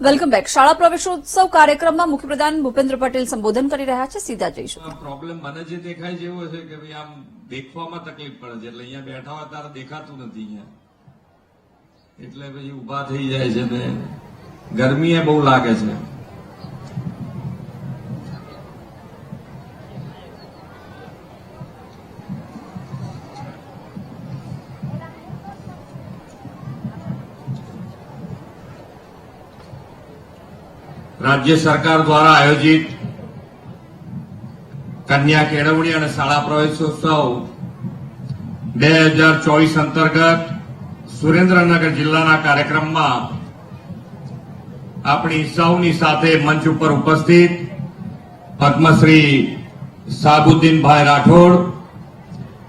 Welcome back. શાળા પ્રવેશોત્સવ કાર્યક્રમમાં મુખ્યપ્રધાન ભૂપેન્દ્ર પટેલ સંબોધન કરી રહ્યા છે. સીધા જઈશું પ્રોબ્લેમ મને જે દેખાય છે એવો છે કે ભાઈ આમ દેખવામાં તકલીફ પડે છે. એટલે અહીંયા બેઠા હોય ત્યારે દેખાતું નથી અહીંયા. એટલે પછી ઊભા થઈ જાય છે ને. ગરમી એ બહુ લાગે છે. રાજ્ય સરકાર દ્વારા આયોજિત કન્યા કેળવણી અને શાળા પ્રવેશોત્સવ બે હજાર ચોવીસ અંતર્ગત સુરેન્દ્રનગર જિલ્લાના કાર્યક્રમમાં આપણી સૌની સાથે મંચ ઉપર ઉપસ્થિત પદ્મશ્રી સાબુદ્દીનભાઈ રાઠોડ,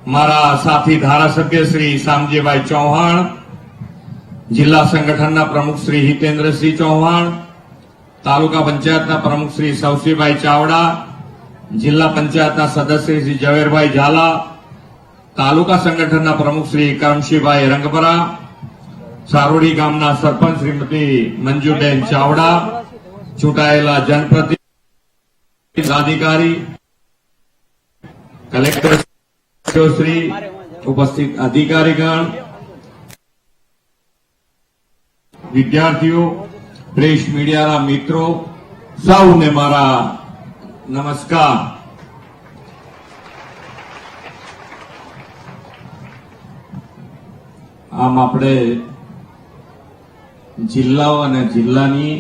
મારા સાથી ધારાસભ્ય શ્રી શામજીભાઈ ચૌહાણ, જિલ્લા સંગઠનના પ્રમુખ શ્રી હિતેન્દ્રસિંહ ચૌહાણ તાલુકા પંચાયતના પ્રમુખ શ્રી સવસીભાઈ ચાવડા, જિલ્લા પંચાયતના સદસ્ય શ્રી ઝવેરભાઈ ઝાલા, તાલુકા સંગઠનના પ્રમુખ શ્રી કરમશીભાઈ રંગપરા, સારોડી ગામના સરપંચ શ્રીમતી મંજુબેન ચાવડા, ચૂંટાયેલા જનપ્રતિનિધિ કલેક્ટર શ્રી, ઉપસ્થિત અધિકારીગણ, વિદ્યાર્થીઓ પ્રેસ મીડિયાના મિત્રો, સૌને મારા નમસ્કાર. આમ આપણે જિલ્લાઓ અને જિલ્લાની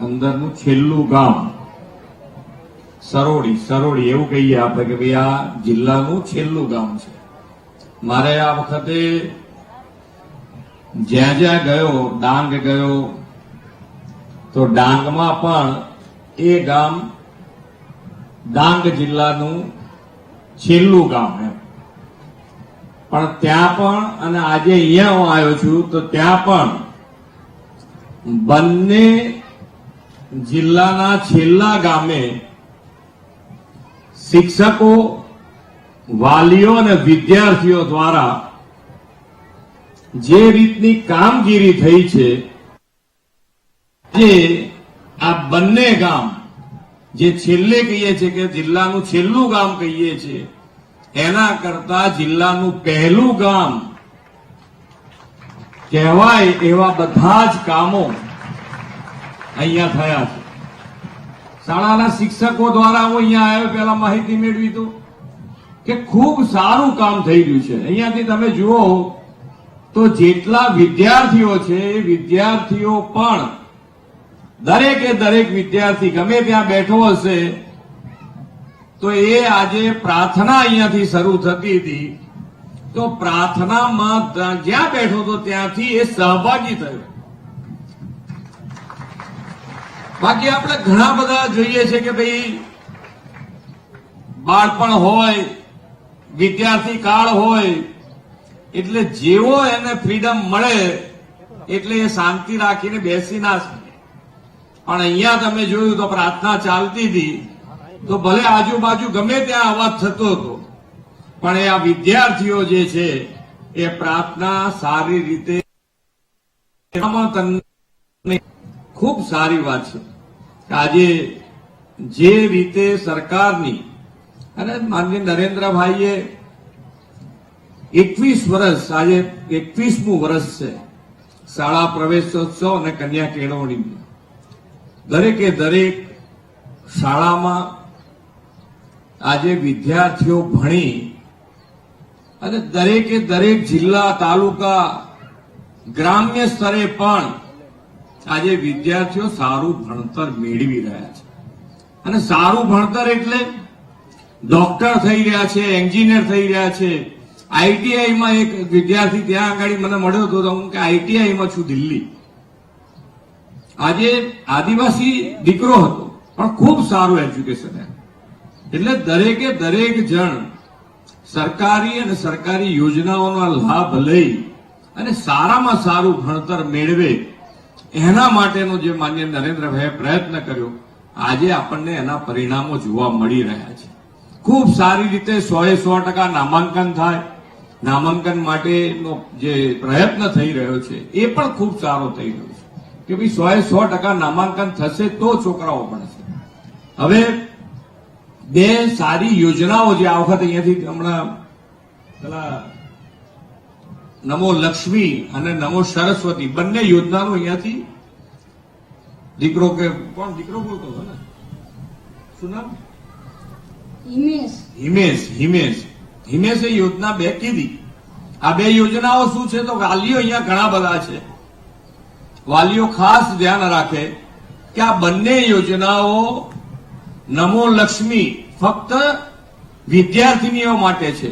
અંદરનું છેલ્લું ગામ, સરોડી સરોડી એવું કહીએ આપણે કે ભાઈ આ જિલ્લાનું છેલ્લું ગામ છે. મારે આ વખતે જ્યાં જ્યાં ગયો, ડાંગ ગયો તો ડાંગમાં પણ એ ગામ ડાંગ જિલ્લાનું છેલ્લું ગામ એમ. પણ ત્યાં પણ અને આજે અહીંયા હું આવ્યો છું, તો ત્યાં પણ બંને જિલ્લાના છેલ્લા ગામે શિક્ષકો, વાલીઓ અને વિદ્યાર્થીઓ દ્વારા જે રીતની કામગીરી થઈ છે જે આ બંને ગામ જે છેલ્લે કહીએ છીએ કે જિલ્લાનું છેલ્લું ગામ કહીએ છીએ એના કરતા જિલ્લાનું પહેલું ગામ કહેવાય એવા બધા જ કામો અહીંયા થયા છે. શાળાના શિક્ષકો દ્વારા હું અહીંયા આવ્યો, પહેલા માહિતી મેળવી તો, કે ખૂબ સારું કામ થઈ રહ્યું છે. અહીંયાથી તમે જુઓ તો જેટલા વિદ્યાર્થીઓ છે, એ વિદ્યાર્થીઓ પણ દરેકે દરેક વિદ્યાર્થી ગમે ત્યાં બેઠો હશે, તો એ આજે પ્રાર્થના અહીંયાથી શરૂ થતી હતી. તો પ્રાર્થનામાં જ્યાં બેઠો હતો ત્યાંથી એ સહભાગી થયો. બાકી આપણે ઘણા બધા જોઈએ છે કે ભાઈ, બાળપણ હોય, વિદ્યાર્થી કાળ હોય, એટલે જેવો એને ફ્રીડમ મળે, એટલે એ શાંતિ રાખીને બેસી ના શકે પણ અહીંયા તમે જોયું તો પ્રાર્થના ચાલતી હતી. તો ભલે આજુબાજુ ગમે ત્યાં અવાજ થતો હતો, પણ એ આ વિદ્યાર્થીઓ જે છે, એ પ્રાર્થના સારી રીતે ખૂબ સારી વાત છે. આજે જે રીતે સરકારની, અને માનનીય નરેન્દ્રભાઈએ એકવીસ વર્ષ, આજે એકવીસમું વર્ષ છે, શાળા પ્રવેશોત્સવ અને કન્યા કેળવણી દરેકે દરેક શાળામાં આજે વિદ્યાર્થીઓ ભણી અને દરેકે દરેક જિલ્લા, તાલુકા, ગ્રામ્ય સ્તરે પણ આજે વિદ્યાર્થીઓ સારું ભણતર મેળવી રહ્યા છે. અને સારું ભણતર એટલે ડોક્ટર થઈ રહ્યા છે, એન્જિનિયર થઈ રહ્યા છે. આઈટીઆઈમાં એક વિદ્યાર્થી ત્યાં આગળ મને મળ્યો હતો હું કે આઈટીઆઈમાં છું દિલ્હી. આજે આદિવાસી દીકરો હતો, પણ ખૂબ સારું એજ્યુકેશન એટલે દરેકે દરેક જણ સરકારી અને સરકારી યોજનાઓનો લાભ લઈ અને સારામાં સારું ભણતર મેળવે, એના માટેનો જે માન્ય નરેન્દ્રભાઈએ પ્રયત્ન કર્યો, આજે આપણને એના પરિણામો જોવા મળી રહ્યા છે. ખૂબ સારી રીતે સો એ સો ટકા નામાંકન થાય, નામાંકન માટેનો જે પ્રયત્ન થઈ રહ્યો છે, એ પણ ખૂબ સારો થઈ રહ્યો છે. કે ભાઈ સો એ સો ટકા નામાંકન થશે તો છોકરાઓ ભણશે. હવે બે સારી યોજનાઓ જે આ વખત અહીંયાથી હમણાં પેલા નમો લક્ષ્મી અને નમો સરસ્વતી બંને યોજનાનું અહીંયાથી દીકરો કે કોણ દીકરો બોલતો હતો ને? શું નામ? હિમેશ. હિમેશ હિમેશ. હિમેશે યોજના બે કીધી. આ બે યોજનાઓ શું છે તો વાલીઓ અહીંયા ઘણા બધા છે. વાલીઓ ખાસ ધ્યાન રાખે કે આ બંને યોજનાઓ નમો લક્ષ્મી ફક્ત વિદ્યાર્થીનીઓ માટે છે.